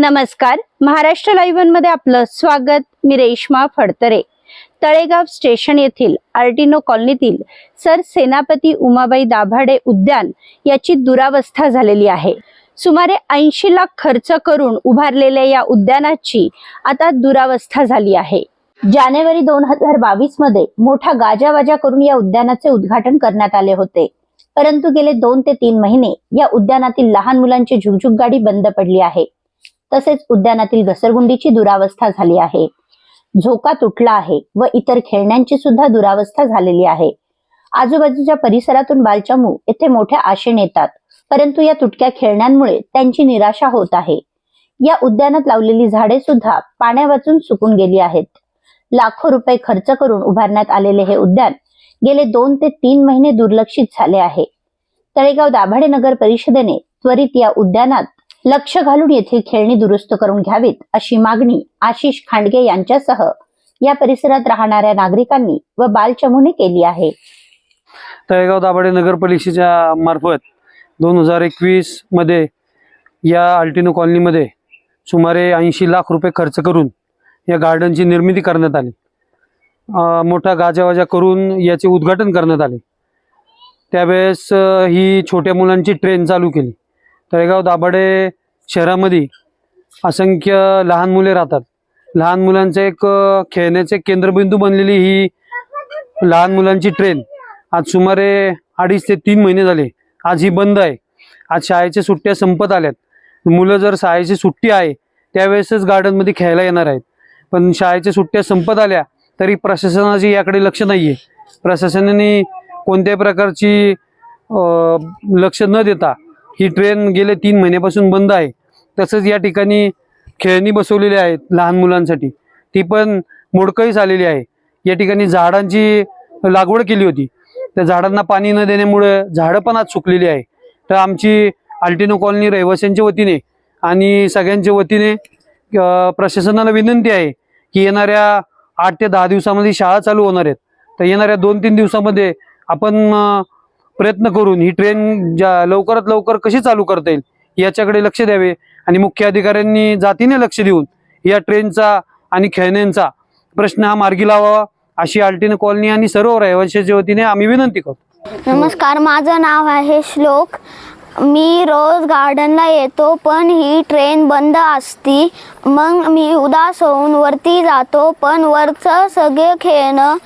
नमस्कार. महाराष्ट्र लाईव्हमध्ये आपलं स्वागत. मी रेश्मा फडतरे. तळेगाव स्टेशन येथील आर्टिनो कॉलनीतील सर सेनापती उमाबाई दाभाडे उद्यान याची दुरावस्था झालेली आहे. सुमारे ऐंशी लाख खर्च करून उभारलेल्या या उद्यानाची आता दुरावस्था झाली आहे. जानेवारी दोन हजार बावीसमध्ये मोठा गाजावाजा करून या उद्यानाचे उद्घाटन करण्यात आले होते. परंतु गेले दोन ते तीन महिने या उद्यानातील लहान मुलांची झुकझुक गाडी बंद पडली आहे. तसेच उद्यानातील घसरगुंडीची दुरावस्था झाली आहे. झोका तुटला आहे व इतर खेळण्यांची सुद्धा दुरावस्था झालेली आहे. आजूबाजूच्या परिसरातून बालचमू येथे मोठ्या आशेने येतात परंतु या तुटक्या खेळण्यांमुळे त्यांची निराशा होत आहे. या उद्यानात लावलेली झाडे सुद्धा पाण्यावाचून सुकून गेली आहेत. लाखो रुपये खर्च करून उभारण्यात आलेले हे उद्यान गेले दोन ते तीन महिने दुर्लक्षित झाले आहे. तळेगाव दाभाडे नगर परिषदेने त्वरित या उद्यानात लक्ष घालून येथील खेळणी दुरुस्त करून घ्यावीत अशी मागणी आशिष खांडगे यांच्यासह या परिसरात राहणाऱ्या नागरिकांनी व बालचमूने केली आहे. तळेगाव दाभाडे नगर मार्फत दोन हजार एकवीसमध्ये या अल्टिनो कॉलनीमध्ये सुमारे ऐंशी लाख रुपये खर्च करून या गार्डनची निर्मिती करण्यात आली. मोठा गाजावाजा करून याचे उद्घाटन करण्यात आले. त्यावेळेस ही छोट्या मुलांची ट्रेन चालू केली. तळेगाव दाभाडे शहरामध्ये असंख्य लहान मुले राहतात. लहान मुलांचे एक खेळण्याचे केंद्रबिंदू बनलेली ही लहान मुलांची ट्रेन आज सुमारे अडीच ते तीन महिने झाले. आज ही बंद आहे. आज शाळेच्या सुट्ट्या संपत आल्यात. मुलं जर शाळेची सुट्टी आहे त्यावेळेसच गार्डनमध्ये खेळायला येणार आहेत. पण शाळेच्या सुट्ट्या संपत आल्या तरी प्रशासनाची याकडे लक्ष नाही आहे प्रशासनाने कोणत्याही प्रकारची लक्ष न देता ही ट्रेन गेले तीन महिन्यापासून बंद आहे. तसंच या ठिकाणी खेळणी बसवलेली आहेत लहान मुलांसाठी. ती पण मोडकळीस आलेली आहे. या ठिकाणी झाडांची लागवड केली होती. त्या झाडांना पाणी न देण्यामुळे झाडं पण आज सुकलेली आहे. तर आमची अल्टिनो कॉलनी रहिवाशांच्या वतीने आणि सगळ्यांच्या वतीने प्रशासनाला विनंती आहे की येणाऱ्या आठ ते दहा दिवसामध्ये शाळा चालू होणार आहेत. तर येणाऱ्या दोन तीन दिवसामध्ये आपण प्रयत्न करून ही ट्रेन ज्या लवकरात लवकर कशी चालू करता येईल याच्याकडे लक्ष द्यावे. आणि मुख्य अधिकाऱ्यांनी जातीने लक्ष देऊन या ट्रेनचा आणि खेळण्यांचा प्रश्न हा मार्गी लावावा अशी अल्टिनो कॉलनी आणि सर्व रहिवाशांच्या वतीने आम्ही विनंती करतो. नमस्कार माझं नाव आहे श्लोक. मी रोज गार्डनला येतो पण ही ट्रेन बंद असती. मग मी उदास होऊन वरती जातो पण वरचं सगळे खेळणं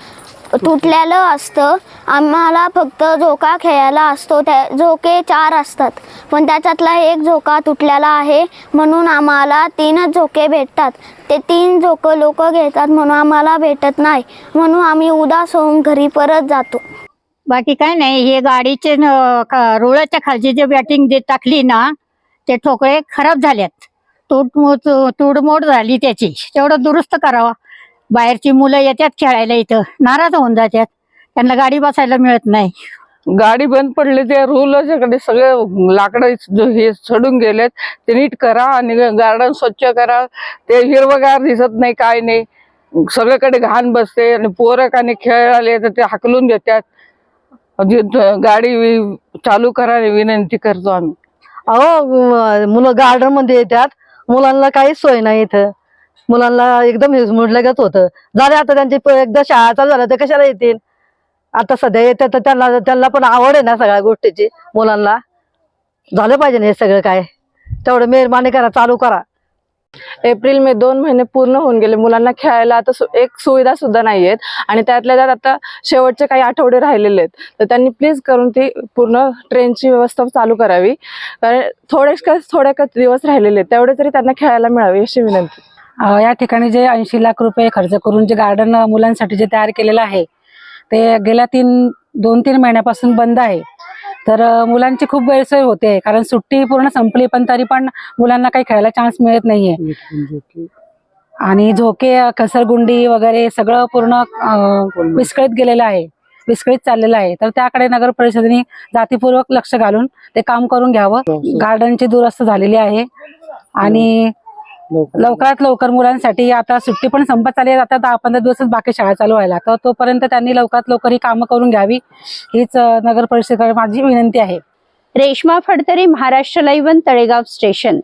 तुटलेलं असतं. आम्हाला फक्त झोका खेळायला असतो. त्या झोके चार असतात. पण त्याच्यातला एक झोका तुटलेला आहे म्हणून आम्हाला तीनच झोके भेटतात. ते तीन झोकं लोक घेतात म्हणून आम्हाला भेटत नाही. म्हणून आम्ही उदास होऊन घरी परत जातो. बाकी काय नाही हे गाडीचे रुळाच्या खालची जे बॅटिंग जे टाकली ना ते ठोकळे खराब झाल्यात तुटमोड तुडमोड झाली त्याची. तेवढं दुरुस्त करावं. बाहेरची मुलं येतात खेळायला इथं. नाराज होऊन जातात. त्यांना गाडी बसायला मिळत नाही. गाडी बंद पडली ते रुलच्याकडे सगळे लाकडं जो हे चढून गेलेत ते नीट करा आणि गार्डन स्वच्छ करा. ते हिरवगार दिसत नाही काय नाही. सगळीकडे घाण बसते आणि पोरं काने खेळाले तर ते हाकलून देतात. अजी- गाडी चालू करा विनंती करतो आम्ही. अहो मुलं गार्डनमध्ये येतात. मुलांना काहीच सोय नाही इथं. मुलांना एकदम मुडलगत होतं. झाले आता त्यांची एकदा शाळा चालू झाल्या ते कशाला येतील? आता सध्या येतात तर त्यांना त्यांना पण आवड आहे ना सगळ्या गोष्टीची मुलांना. झालं पाहिजे ना हे सगळं काय? तेवढं मेहरबानी करा चालू करा. एप्रिल मे दोन महिने पूर्ण होऊन गेले. मुलांना खेळायला आता एक सुविधा सुद्धा नाही आहेत. आणि त्यातल्या त्यात आता शेवटचे काही आठवडे राहिलेले आहेत. तर त्यांनी प्लीज करून ती पूर्ण ट्रेनची व्यवस्था चालू करावी. कारण थोडे थोडे दिवस राहिलेले आहेत. तेवढे तरी त्यांना खेळायला मिळावी अशी विनंती. या ठिकाणी जे ऐंशी लाख रुपये खर्च करून जे गार्डन मुलांसाठी जे तयार केलेलं आहे ते गेल्या तीन दोन तीन महिन्यापासून बंद आहे. तर मुलांची खूप गैरसोय होते कारण सुट्टी पूर्ण संपली पण तरी पण मुलांना काही खेळायला चान्स मिळत नाहीये. आणि झोके घसरगुंडी वगैरे सगळं पूर्ण विस्कळीत गेलेलं आहे विस्कळीत चाललेलं आहे. तर त्याकडे नगर परिषदेने जातीपूर्वक लक्ष घालून ते काम करून घ्यावं. गार्डनची दुरस्त झालेली आहे. आणि लवकरात लवकर मुलांसाठी आता सुट्टी पण संपत आली आहे. आता दहा पंधरा दिवसच बाकी शाळा चालू व्हायला. तर तोपर्यंत त्यांनी लवकरात लवकर ही कामं करून घ्यावी. हीच नगर परिषदेकडे माझी विनंती आहे. Reshma Phadtare Maharashtra Live Talegaon station.